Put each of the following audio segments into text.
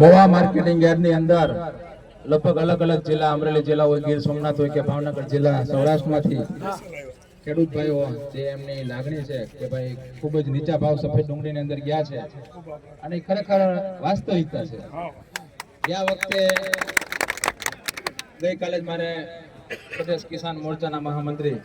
મોવા marketing યાર્ડની અંદર લગભગ અલગ અલગ જિલ્લા, અમરેલી જિલ્લા હોય ગીર સોમનાથ હોય કે ભાવનગર જિલ્લા, સૌરાષ્ટ્રમાંથી ખેડૂત ભાઈઓ જે એમની લાગણી છે કે ભાઈ ખૂબ જ નીચા ભાવ સફેદ ડુંગળીની અંદર ગયા છે અને ખરેખર વાસ્તવિકતા છે. ગયા વખતે ગઈકાલે જ મારે પ્રદેશ કિસાન મોરચાના મહામંત્રી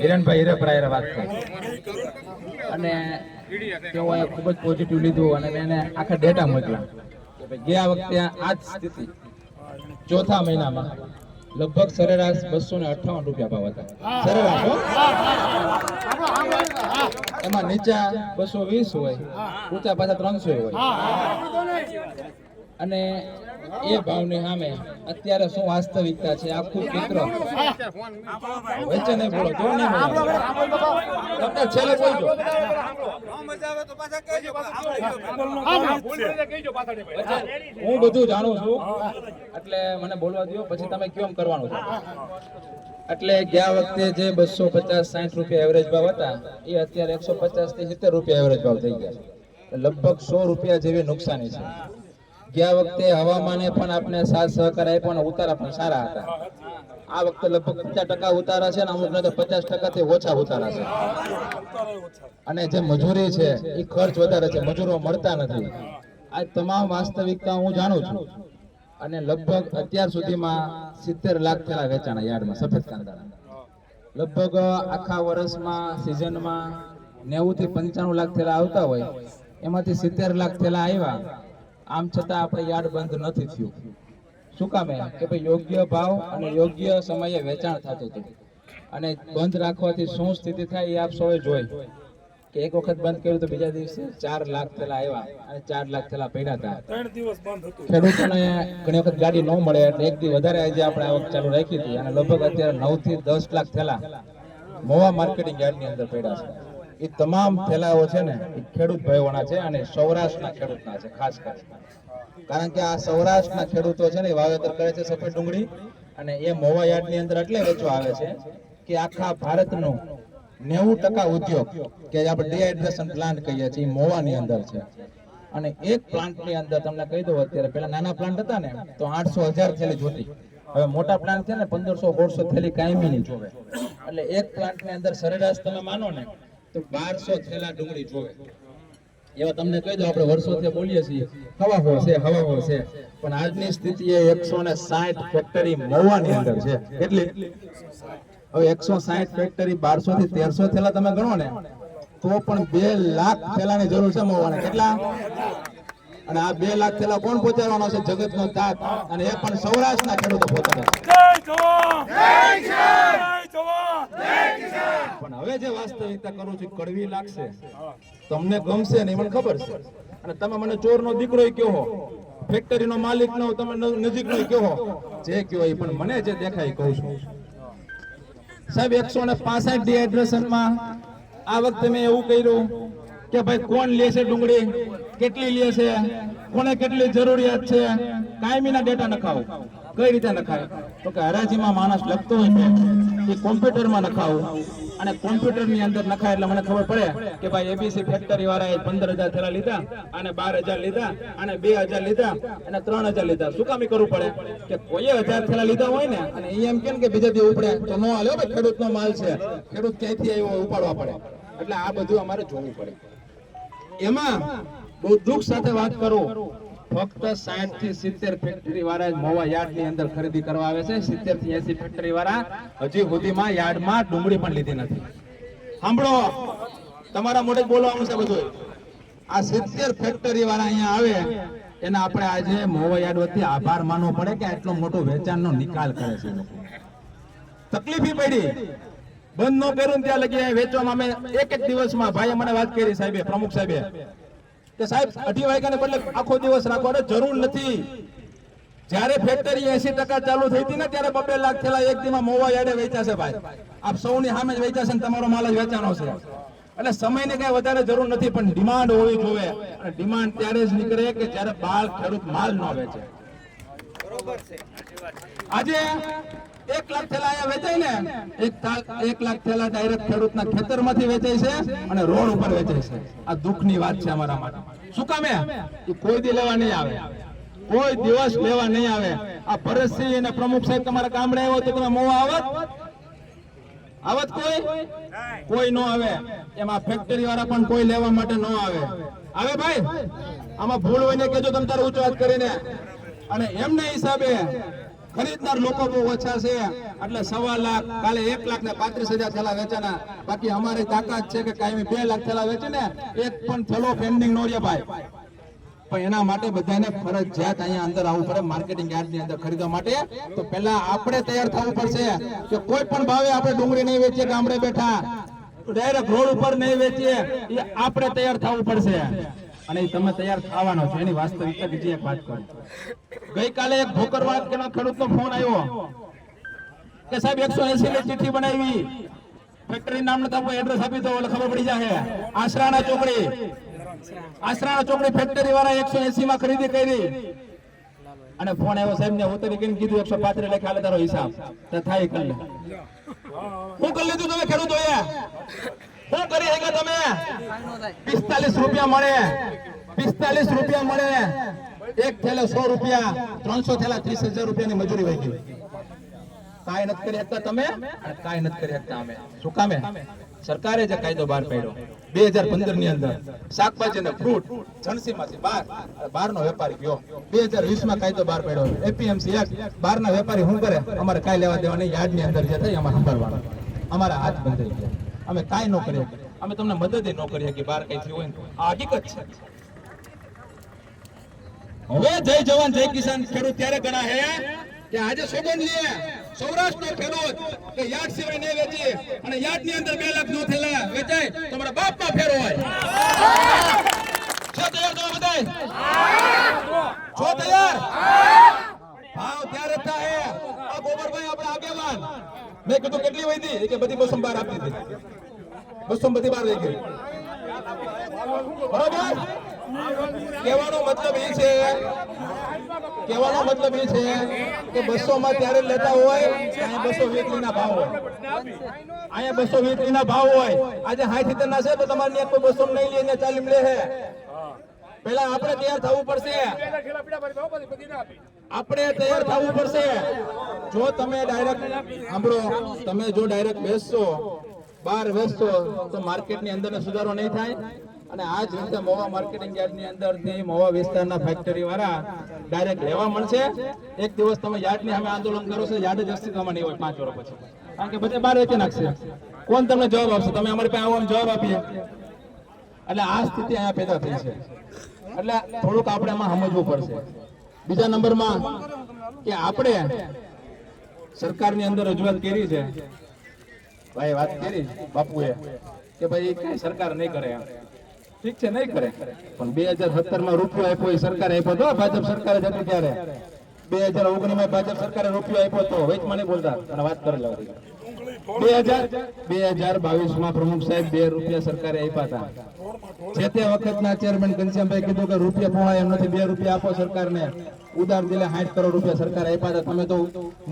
હિરણભાઈ હિરેપરાએ વાત કરી. અને તેઓએ ખૂબ જ પોઝિટિવ લીધું અને એને આખા ડેટા મોકલ્યા. ગયા વખતે આ જ સ્થિતિ. ચોથા મહિનામાં લગભગ સરેરાશ બસો ને અઠાવન રૂપિયા ભાવ હતા. સરેરાશ એમાં નીચા બસો વીસ હોય, ઊંચા પાછા ત્રણસો હોય. અને એ ભાવની સામે અત્યારે શું વાસ્તવિકતા છે? આખું ચિત્ર વચ્ચે નહીં બોલો તો નહીં તમને છેલ્લે બોલજો. હું. બધું જાણું છું. એટલે મને બોલવા દો પછી તમે કેમ કરવાનું છે. એટલે ગયા વખતે જે બસો પચાસ સાઠ રૂપિયા એવરેજ ભાવ હતા એ અત્યારે એકસો પચાસથી સિત્તેર રૂપિયા એવરેજ ભાવ થઈ ગયા છે. લગભગ સો રૂપિયા જેવી નુકસાની છે. ગયા વખતે હવામાને પણ આપણે સાથ સહકાર આપ્યો અને ઉતારા પણ સારા હતા. આ વખતે લગભગ પચાસ ટકા ઉતારા છે ને અમુક ને પચાસ ટકાથી ઓછા ઉતારા છે. અને જે મજૂરી છે એ ખર્ચ વધારે છે. મજૂરો મળતા નથી. આ તમામ વાસ્તવિકતા હું જાણું છું. અને લગભગ અત્યાર સુધીમાં સિત્તેર લાખ થયેલા વેચાણા યાર્ડમાં, સફેદ કાંદાના. લગભગ આખા વર્ષમાં, સિઝનમાં નેવું થી પંચાણું લાખ થયેલા આવતા હોય. એમાંથી સિત્તેર લાખ થયેલા આવ્યા. આમ છતાં આપણે યાર્ડ બંધ નથી થયું. શું કામે કે ભાઈ યોગ્ય ભાવ અને યોગ્ય સમયે વેચાણ થતું હતું. અને બંધ રાખવાથી શું સ્થિતિ થાય એ આપ સૌએ જોઈ. કે એક વખત બંધ કર્યું તો બીજા દિવસે ચાર લાખ થયેલા આવ્યા અને ચાર લાખ થેલા પડ્યા હતા ત્રણ દિવસ બંધ હતું. ખેડૂતોને ઘણી વખત ગાડી ન મળે એટલે એક દિવસ વધારે આજે આપણે આવક ચાલુ રાખી હતી અને લગભગ અત્યારે નવથી દસ લાખ થેલા મોવા માર્કેટિંગ યાર્ડની અંદર પડ્યા છે. એ તમામ થેલાઓ છે ને એ ખેડૂત ભાઈઓના છે અને સૌરાષ્ટ્રના ખેડૂતના છે ખાસ કરીને. કારણ કે આ સૌરાષ્ટ્રના ખેડૂતો છે ને વાવેતર કરે છે સફેદ ડુંગળી અને એ મોવા યાર્ડની અંદર એટલે વેચવા આવે છે કે આખા ભારતનો નેવું ટકા ઉદ્યોગ કે આપણે ડિહાઇડ્રેશન પ્લાન્ટ કહીએ છીએ મોવાની અંદર છે. અને એક પ્લાન્ટની અંદર તમને કહી દઉં, અત્યારે પેલા નાના પ્લાન્ટ હતા ને, તો આઠસો હજાર થેલી જોતી. હવે મોટા પ્લાન્ટ છે ને, પંદરસો સોળસો થેલી કાયમી ની જોવે. એટલે એક પ્લાન્ટની અંદર સરેરાશ તમે માનો ને, તો બારસો થેલા ડુંગળી જોવે. એવા તમને કહી દો આપણે વર્ષોથી બોલીએ છીએ હવા હો છે હવા હો છે. પણ આજની સ્થિતિ એ એકસો ને સાઠ ફેક્ટરી મહુવાની અંદર છે. કેટલી હવે એકસો સાઠ ફેક્ટરી બારસો થી તેરસો થેલા તમે ગણો ને તો પણ બે લાખ થેલાની જરૂર છે મહુવાને. કેટલા? અને આ બે લાખ થેલા કોણ પહોંચાડવાનો છે? જગતનો તાત. અને એ પણ સૌરાષ્ટ્રના ખેડૂતો પહોંચાડે છે. જય જવાન! જય જવાન! પણ હવે જે વાસ્તવિકતા કરું છું કડવી લાગશે. તમને ગમશે નહીં મને ખબર છે. અને તમે મને ચોરનો દીકરો કહો ફેક્ટરીનો માલિક નો તમે નજીકનો કહો, જે કહો એ પણ મને જે દેખાય કહું છું. સાહેબ, એકસો ને પાસઠ ડિહાઇડ્રેશનમાં આ વખતે મેં એવું કર્યું કે ભાઈ કોણ લે છે ડુંગળી, કેટલી લે છે, કોને કેટલી જરૂરિયાત છે, કાયમીના ડેટા નખાવો. કઈ રીતે નખાય? તો કે હરાજીમાં માણસ લખતો હોય છે એ કોમ્પ્યુટરમાં નખાવું. અને કોમ્પ્યુટરની અંદર નખાય એટલે મને ખબર પડે કે ભાઈ એબીસી ફેક્ટરી વાળાએ પંદર હજાર થેલા લીધા અને બાર હજાર લીધા અને બે હજાર લીધા અને ત્રણ હજાર લીધા. શું કામ કરવું પડે? કે કોઈએ હજાર થેલા લીધા હોય ને, અને એ એમ કેમ કે બીજા દિવસ ઉપડે, તો નો હાલ્યો ભાઈ ખેડૂત ખેડૂતનો માલ છે. ખેડૂત ક્યાંથી આવ્યો ઉપાડવા પડે. એટલે આ બધું અમારે જોવું પડે. એમાં બહુ દુઃખ સાથે વાત કરું. ફક્ત સાઠથી સિત્તેર ફેક્ટરી વાળા મોવા યાર્ડની અંદર ખરીદી કરવા આવે છે. સિત્તેરથી એસી ફેક્ટરી વાળા હજી સુધીમાં યાર્ડમાં ડુંગળી પણ લીધી નથી. સાંભળો, તમારા મોઢે બોલવાનું છે બધું. આ સિત્તેર ફેક્ટરી વાળા અહીંયા આવે, એને આપણે આજે મોવા યાર્ડ વતી આભાર માનવો પડે કે આટલો મોટો વેચાણનો નિકાલ કરે છે તકલીફ પડી. બંધ નો કર્યું ત્યાં લગી વેચવામાં અમે એક જ દિવસમાં ભાઈ મને વાત કરી સાહેબે, પ્રમુખ સાહેબે. કે સાહેબ, અઢી વાગ્યાને બદલે આખો દિવસ રાખો અરે જરૂર નથી. જ્યારે ફેક્ટરી એસી ટકા ચાલુ થઈ હતી ને ત્યારે બબે લાખ થયેલા એક દીમાં મોવા યાડે વેચાશે ભાઈ. આપ સૌની સામે જ વેચાશે ને તમારો માલ જ વેચાણો છે. એટલે સમયની કઈ વધારે જરૂર નથી, પણ ડિમાન્ડ હોવી જોઈએ. અને ડિમાન્ડ ત્યારે જ નીકળે કે જ્યારે બાળ ખેડૂત માલ ન વેચે. આજે એક લાખ થેલા અહીંયા વેચાય ને, એક એક લાખ થેલા ડાયરેક્ટ ખેડૂતના ખેતરમાંથી વેચાય છે અને રોડ ઉપર વેચાય છે. આ દુઃખની વાત છે અમારા માટે. શું કામે એ? કોઈ દી લેવા નહીં આવે. કોઈ દિવસ લેવા નહીં આવે. આ ભરતસિંહ અને પ્રમુખ સાહેબ તમારા ગામડે આવ્યો તો તમે મોવા આવત? આવત કોઈ? કોઈ નો આવે. એમાં ફેક્ટરી વાળા પણ કોઈ લેવા માટે નો આવે. આવે ભાઈ? આમાં ભૂલ હોય ને કેજો તમે તારે ઉચ્ચ વાત કરીને. અને એમને હિસાબે ખરીદનાર લોકો બહુ ઓછા છે. એટલે સવા લાખ, કાલે એક લાખ ને પાંત્રીસ હજાર થેલા વેચાના. બાકી અમારી તાકાત છે કે કાયમી બે લાખ થેલા વેચે ને એક પણ થેલો પેન્ડિંગ નો રે ભાઈ. પણ એના માટે બધાને ફરજિયાત અહીંયા અંદર આવવું પડે માર્કેટિંગ યાર્ડની અંદર ખરીદવા માટે. તો પહેલા આપણે તૈયાર થવું પડશે કે કોઈ પણ ભાવે આપણે ડુંગળી નહીં વેચીએ, ગામડે બેઠા. ડાયરેક્ટ રોડ ઉપર નહીં વેચીએ, એ આપણે તૈયાર થવું પડશે. અને તમે તૈયાર થવાનો છો, એની વાસ્તવિકતા બીજી એક વાત કરું. ગઈકાલે એક ભોકરવાડ કે ખેડૂતનો ફોન આવ્યો કે સાહેબ એકસો એસી ની ચિઠ્ઠી બનાવી. ફેક્ટરી નામ નથી આપવું એડ્રેસ આપી દો, એટલે ખબર પડી જાય આશરાના ચોકડી. આશરાના ચોકડી ફેક્ટરી વાળા એકસો એસી માં ખરીદી કરી. અને ફોન આવ્યો, સાહેબ, ને ઉતરી કરીને કીધું, એકસો પાંત્રીસ લખે, હાલે તારો હિસાબ. તો થાય કરી હું કરી લીધું તમે ખેડૂતોએ? શું કરી શક્યા તમે? પિસ્તાલીસ રૂપિયા મળે. પિસ્તાલીસ રૂપિયા મળે. એક થેલે સો રૂપિયા, ત્રણસો થેલા ત્રીસ હજાર રૂપિયાની મજૂરી વહી ગઈ. કાંઈ નથી કરી શકતા તમે? કાંઈ નથી કરી શકતા અમે. શું કામે સરકારે જે કાયદો બહાર પાડ્યો, બે હજાર પંદરની અંદર શાકભાજી અને ફ્રૂટ, જણસીમાંથી બહાર બહાર નો વેપારી ગયો. બે હજાર વીસમાં કાયદો બહાર પાડ્યો. એપીએમસી એક્ટ બહાર ના વેપારી શું કરે? અમારે કાંઈ લેવા દેવાની યાર્ડની અંદર જે થાય અમારે સંભાળવાનું. અમારા હાથ બંધાઈ ગયા. અમે કાંઈ ન કરીએ અમે તમને મદદ ન કરી કે બહાર કઈ થયું હોય આ હકીકત છે. હવે જય જવાન, જય કિસાન. ખેડૂત ત્યારે ગણા હે કે આજે સોગંદ લે. સૌરાષ્ટ્રનો ખેડૂત કે યાર્ડ સિવાય નહીં વેચી અને યાર્ડની અંદર બે લાખ નો થયેલા વેચાય તો બાપમાં ફેરો હોય. છો તૈયાર તમે બધાય? છો તૈયાર? ભાવ ત્યારે થાય આ ગોબરભાઈ આપણા આગેવાન. મેં કીધું કેટલી વહી હતી કે બધી મોસમ બાર આપી દીધી. બસો બધી બાર રહી ગઈ. બરાબર? કહેવાનો મતલબ એ છે, કહેવાનો મતલબ એ છે કે બસો માં ત્યારે લેતા હોય, અહીંયા બસો વીસ ના ભાવ હોય. અહીંયા બસો વીસ ના ભાવ હોય. આજે હાઈ સિત્તેર ના છે, તો તમારે કોઈ બસો નહીં લે ને ચાલીમ લે છે પેલા આપણે તૈયાર થવું પડશે. આપણે તૈયાર થવું પડશે. જો તમે ડાયરેક્ટ સાંભળો, તમે જો ડાયરેક્ટ બેસશો બહાર વેચશો તો માર્કેટની અંદર સુધારો નહીં થાય. અને આ જ રીતે મોવા માર્કેટિંગ યાર્ડની અંદરથી મોવા વિસ્તારના ફેક્ટરી વાળા ડાયરેક્ટ લેવા મળશે. એક દિવસ તમે યાર્ડની અમે આંદોલન કરો છો, યાર્ડ જ અસ્તિત્વમાં નહીં હોય પાંચ વર્ષ પછી. કારણ કે બધે બહાર વેચી નાખશે. કોણ તમને જવાબ આપશે? તમે અમારી પાસે આવો જવાબ આપીએ. એટલે આ સ્થિતિ અહીંયા પેદા થઈ છે. એટલે થોડુંક આપણે એમાં સમજવું પડશે. બીજા નંબરમાં કે આપણે સરકારની અંદર રજૂઆત કરી છે. ભાઈ, વાત કરી? બાપુએ. કે ભાઈ કઈ સરકાર નહીં કરે ઠીક છે, નહીં કરે. પણ બે હજાર સત્તરમાં રૂપિયો આપ્યો એ સરકારે આપ્યો તો, ભાજપ સરકારે જતી ત્યારે. બે હજાર ઓગણીસમાં ભાજપ સરકારે રૂપિયો આપ્યો તો વચમાં નહીં બોલતા. અને વાત કરી લાવ બે હજાર બે હજાર બાવીસમાં પ્રમુખ સાહેબ બે રૂપિયા સરકારે આપ્યા હતા. જે તે વખતના ચેરમેન ઘનશ્યામભાઈ કીધું કે રૂપિયા પોણા એમ નથી, બે રૂપિયા આપો સરકારને. ઉદાર દિલે સાઠ કરોડ રૂપિયા સરકારે આપ્યા હતા. તમે તો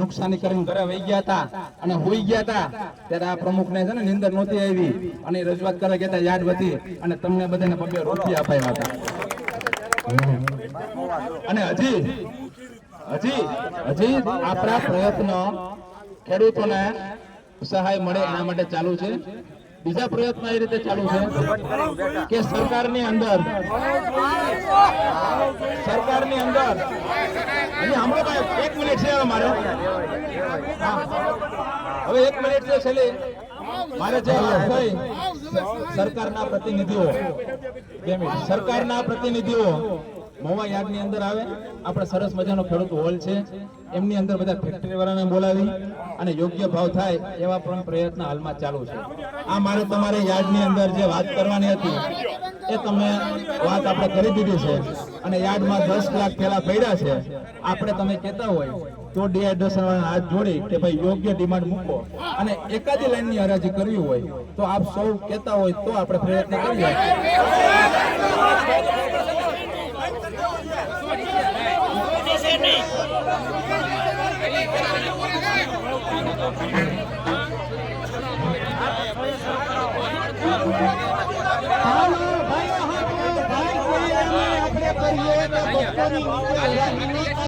નુકસાની કરીને ઘરે વહી ગયા હતા અને હોઈ ગયા હતા. ત્યારે આ પ્રમુખને છે ને નિંદર નહોતી આવી અને રજૂઆત કરવા ગયા યાદ હતી અને તમને બધાને પગે રૂપિયા અપાયા હતા. અને હજી હજી હજી આપણા પ્રયત્ન ખેડૂતોને સહાય મળે એના માટે ચાલુ છે. બીજા પ્રયત્ન એ રીતે ચાલુ છે કે સરકારની અંદર સરકારની અંદર હજી હમણાં ભાઈ એક મિનિટ છે મારે. હવે એક મિનિટ છે છેલ્લી. મારે જે ભાઈ સરકારના પ્રતિનિધિઓ સરકારના પ્રતિનિધિઓ મોવા યાર્ડની અંદર આવે. આપણે સરસ મજાનો ખેડૂત હોલ છે. એમની અંદર બધા ફેક્ટરી વાળાને બોલાવી અને યોગ્ય ભાવ થાય એવા પણ પ્રયત્ન હાલમાં ચાલુ છે. આ મારે તમારે યાર્ડની અંદર જે વાત કરવાની હતી, એ તમે વાત આપણે કરી દીધી છે અને યાર્ડમાં દસ લાખ થેલા પડ્યા છે. આપણે તમે કહેતા હોય તો ડિહાઇડ્રેશન હાથ જોડી કે ભાઈ યોગ્ય ડિમાન્ડ મૂકો. અને એકાદી લાઈનની હરાજી કરવી હોય તો આપ સૌ કહેતા હોય તો આપણે પ્રયત્ન કરીએ.